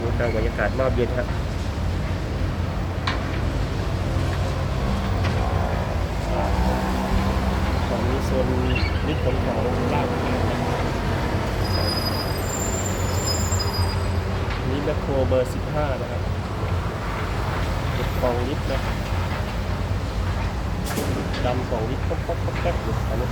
ดูกลางบรรยากาศรอบเย็นครับตอนนี้โซนนิดขนของลากนี่แมคโครเบอร์ 15 นะครับเก็บกล่องลิฟต์นะดำกล่องลิฟต์ป๊อกป๊อกป๊อกแป๊กอยู่ตอนนี้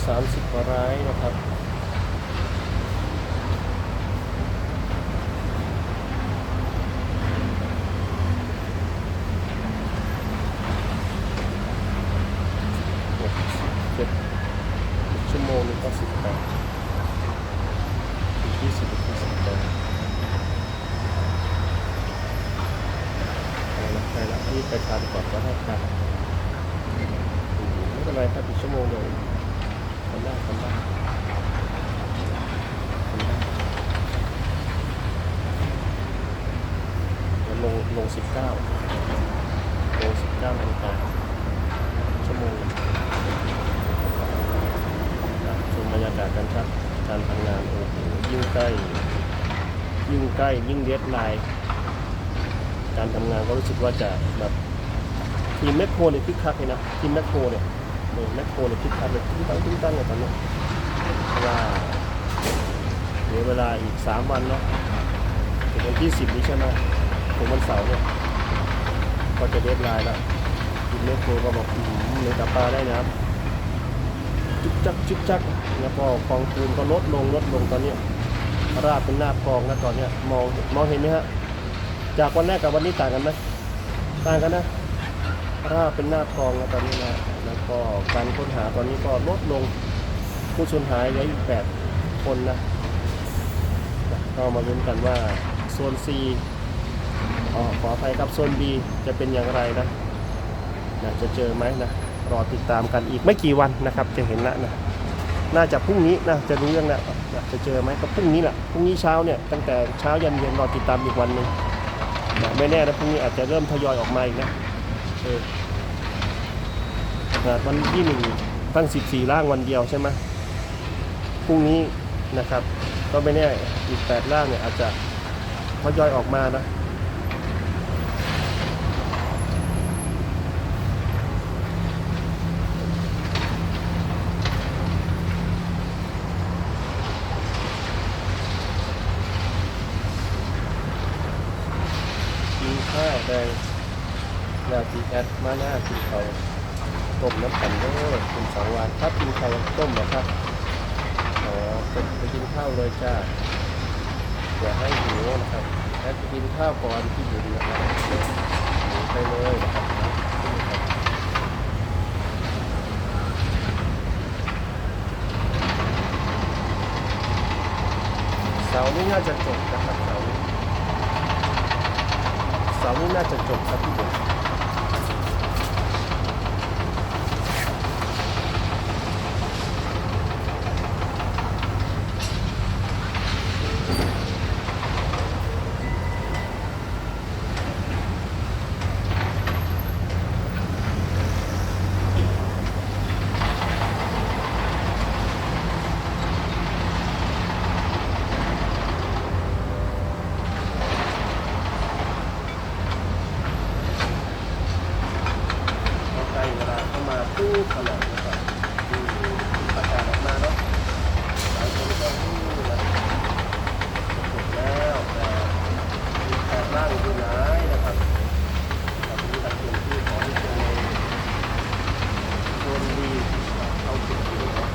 430กว่าร้ายนะครับ เจ็ดชั่วโมงนึงก็สิบแปดอีกยี่สิบนาทีสิบแปดเอาละไปละนี่ไปทานก่อนก็ได้ครับไม่เป็ นไรครับอีกชั่วโมงเดียวทำได้ทำได้ทำได้เดี๋ยวลงลงสิบเก้าลงสิบเก้านาฬิกาชั่วโมงชมบรรยากาศกันครับ การทำงานโอ้โหยิ่งใกล้ ยิ่งใกล้ยิ่งเดดไลน์การทำงานก็รู้สึกว่าจะแบบทีมแมคโครเนี่ยคึกคักเลยนะทีมแมคโครเนี่ย เออแมคโครเนี่ยคึกคักเลยตึ้งตั้งตึ้งตั้งเลยตอนนี้เพราะว่าเหลือเวลาอีก3วันเนาะถึงวันที่10นี้ใช่ไหมถึงวันเสาร์เนี่ยก็จะเดดไลน์แล้วทีมแมคโครก็บอกอืมเหลือแต่ปลาได้นะครับจุกจักจุกจักแล้วก็กองปูนก็ลดลงลดลงตอนนี้ราบเป็นหน้ากองนะตอนนี้มองมองเห็นไหมฮะจากวันแรกกับวันนี้ต่างกันไหมต่างกันนะ ราบเป็นหน้ากองนะตอนนี้นะแล้วก็การค้นหาตอนนี้ก็ลดลงผู้สูญหายเหลืออีกแปดคนนะก็มาลุ้นกันว่าโซน C อ๋อขออภัยครับโซน B จะเป็นอย่างไรนะนะจะเจอไหมนะรอติดตามกันอีกไม่กี่วันนะครับ จะเห็นล้วนะน่าจะพรุ่งนี้นะจะรู้เรื่องแล้วนะจะเจอไหมก็พรุ่งนี้แหละพรุ่งนี้เช้าเนี่ยตั้งแต่เช้ายันเย็นรอติดตามอีกวันหนึ่งนะไม่แน่นะพรุ่งนี้อาจจะเริ่มทยอยออกมาอีกนะ เออนะวันที่หนึ่งตั้ง14ร่างวันเดียวใช่ไหมพรุ่งนี้นะครับ ก็ไม่แน่อีก8ร่างเนี่ยอาจจะทยอยออกมานะข้าวแดง ยาจีแอดมาหน้ากินเขาวต้มน้ำปั่นเด้อคุณสองวันครับกินข้าวต้มเหรอครับอ๋อต้มไปกินข้าวเลยจ้าอย่าให้หิวนะครับแอดไปกินข้าวก่อนที่อยู่ดีนะครับหนีไปเลยนะครับเสาร์นี้น่าจะจบนะครับเสาร์นี้เสาร์นี้น่าจะจบครับพี่เด็กพอใกล้เวลาเข้ามาปุ๊บตลอดนะครับอืมประกาศออกมาเนาะหลายคนก็อู้นะจะจบแล้วแต่มีแปดร่างอยู่ไหนนะครับแบบนี้ตัดเปลี่ยนที่ขอที่เจอโดนดีเข้าถึงที่นะ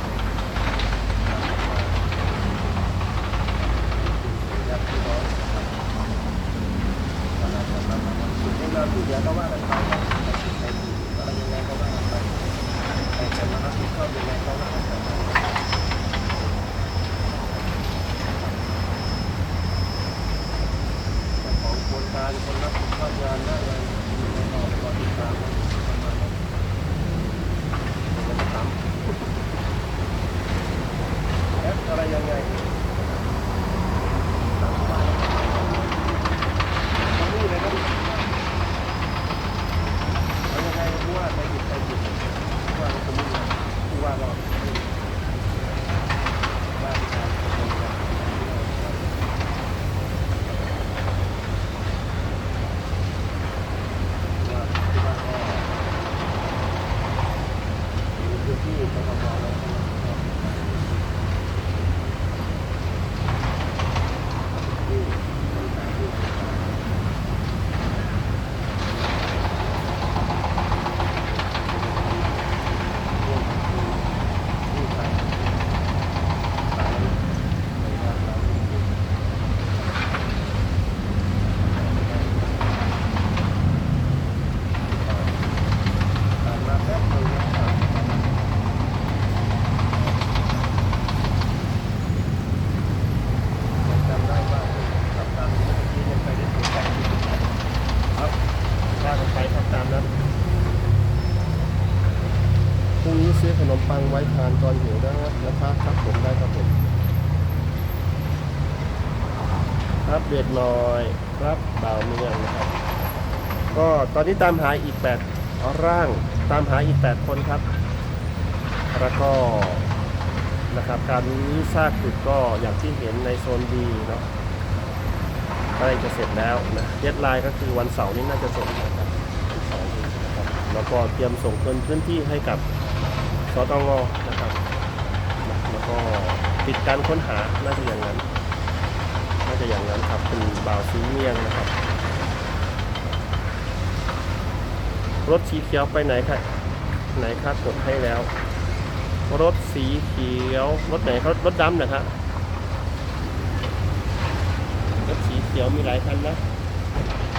ยักษ์ที่น้อยนะครับมาแล้วมาแล้วมาแล้วสุดที่มาที่เดียวก็ว่ากันไปนะใครถูกอะไรยังไงก็ว่ากันไปใครจะมารับผิดชอบยังไงก็ว่ากันไปเจ้าของโครงการคนรับผิดชอบงานหน้างานยังไงก็รอติดตามประมาณนั้นเดี๋ยวมันจะถามแอป อะไรยังไง ฟังไว้ทานตอนหิวนะนะครับครับผมได้ครับผมอัปเดหน่อยครับบ่าวเมืองนะครับ ก็ตอนนี้ตามหาอีกแปดร่างตามหาอีกแปดคนครับ แล้วก็นะครับการนี้ซากตึกก็อย่างที่เห็นในโซนดีเนาะใกล้จะเสร็จแล้วนะเดดไลน์ก็คือวันเสาร์นี้น่าจะเสร็จนะครับวันะครับแล้วก็เตรียมส่งคนพื้นที่ให้กับ สตงนะครับแล้วก็ปิดการค้นหาน่าจะอย่างนั้นน่าจะอย่างนั้นครับเป็นบ่าวสีเมียงนะครับ รถสีเขียวไปไหนครับไหนครับกดให้แล้ว รถสีเขียวรถไหนครับรถดำนะครับรถสีเขียวมีหลายคันนะ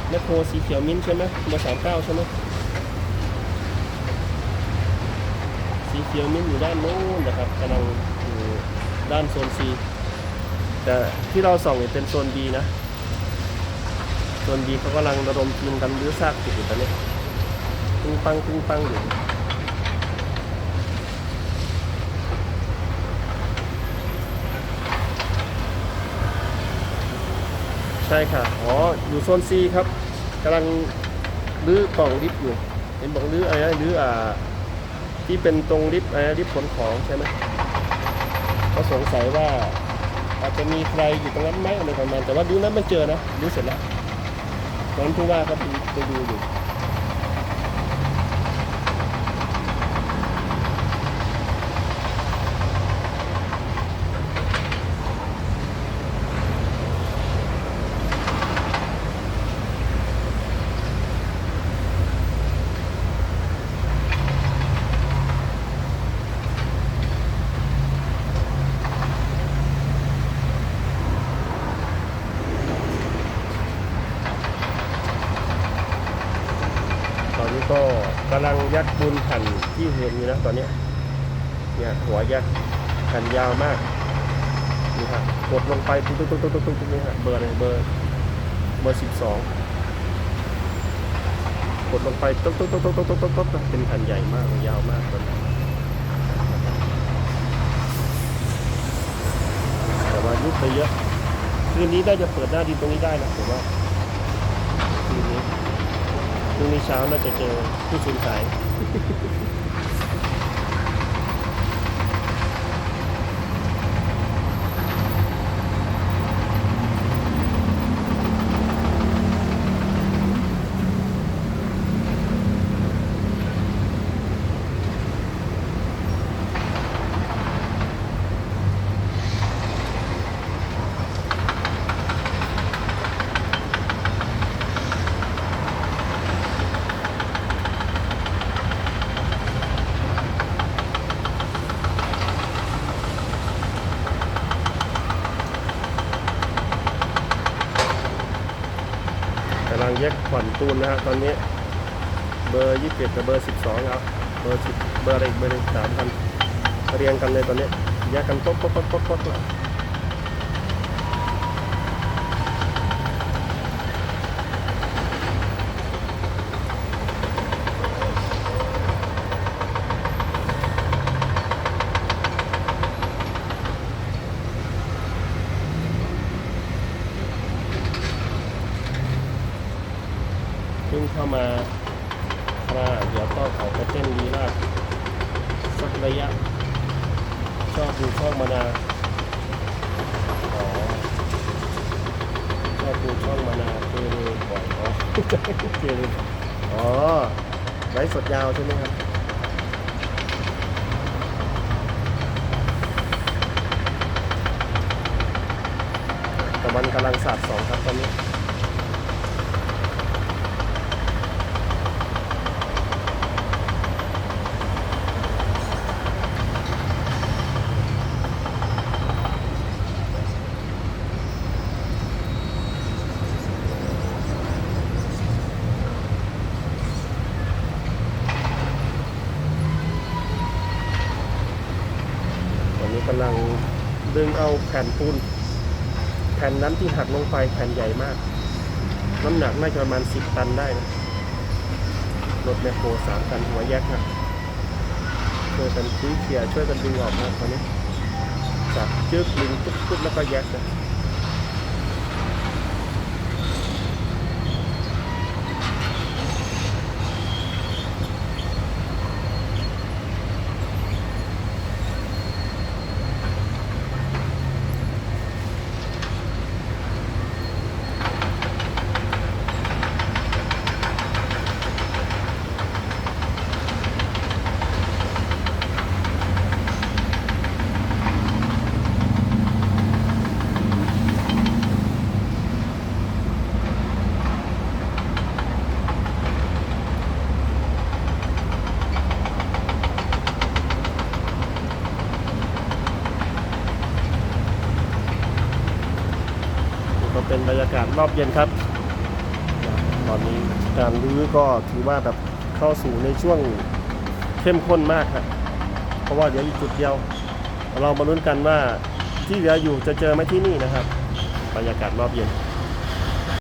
แมคโครสีเขียวมิ้นใช่ไหมเบอร์สามเก้าใช่ไหม เขียวมิ้นอยู่ด้านโน้นนะครับกำลังอยู่ด้านโซน C แต่ที่เราส่องเนี่ยเป็นโซน B นะ โซน B เขากำลังระดมทีมกันรื้อซากตึกอยู่ตอนนี้ปึ้งปังปึ้งปังอยู่ใช่ค่ะ อ๋อ อยู่โซน C ครับกำลังรื้อกล่องลิฟต์อยู่ เห็นบอกรื้ออะไรรื้ออ่า ที่เป็นตรงลิฟต์อะไรนะลิฟต์ขนของใช่ไหมเขาสงสัยว่าอาจจะมีใครอยู่ตรงนั้นไหมอะไรประมาณแต่ว่าดูนั้นมันเจอนะดูเสร็จแล้วตอนผู้ว่าก็ไปดูอยู่ำลังยัดบุญขันที่เห็นอยู่นะตอนนี้เนี่ยหัวยัดขันยาวมากนี่ครับกดลงไปตุ๊กตุ๊กตุ๊กตุ๊กตุ๊กนี่ครับเบอร์อะไรเบอร์เบอร์สิบสองกดลงไปตุ๊กตุ๊กตุ๊กตุ๊กตุ๊กตุ๊กตุ๊กเป็นขันใหญ่มากยาวมากตอนนี้แต่ว่ายุบไปเยอะคืนนี้ได้จะเปิดหน้าดินตรงนี้ได้นะผมว่า พรุ่งนี้เช้าน่าจะเจอผู้สูญหาย ตูนนะฮะตอนนี้ เบอร์ยี่สิบกับเบอร์สิบสองครับเบอร์สิบเบอร์อะไรอีกเบอร์หนึ่งสามพันเรียงกันเลยตอนนี้แยกกันป๊อปป๊อปป๊อกป๊อกป๊อกแล้ว เข้ามามาเดี๋ยวก็ออกไปเต้นลีลาดสักระยะ ชอบดูช่องมานาอ๋อชอบดูช่องมานาเกเรบ่อยอ๋อเกเรอ๋อไลฟ์สดยาวใช่ไหมครับตะวันกำลังสาดสองครับตอนนี้ ตอนนี้กำลังดึงเอาแผ่นปูนแผ่นนั้นที่หักลงไปแผ่นใหญ่มาก น้ำหนักน่าจะประมาณสิบตันได้นะรถแมคโครสามตันหัวแยกนะช่วยกันชี้เขี่ยช่วยกันดึงออกนะตอนนี้จับจึ๊กดึงปุ๊บปุ๊บแล้วก็แยกนะ เป็นบรรยากาศรอบเย็นครับ ตอนนี้การรื้อก็ถือว่าแบบเข้าสู่ในช่วงเข้มข้นมากครับเพราะว่าเดี๋ยวอีกจุดเดียว เรามาลุ้นกันว่าที่เหลืออยู่จะเจอไหมที่นี่นะครับ บรรยากาศรอบเย็น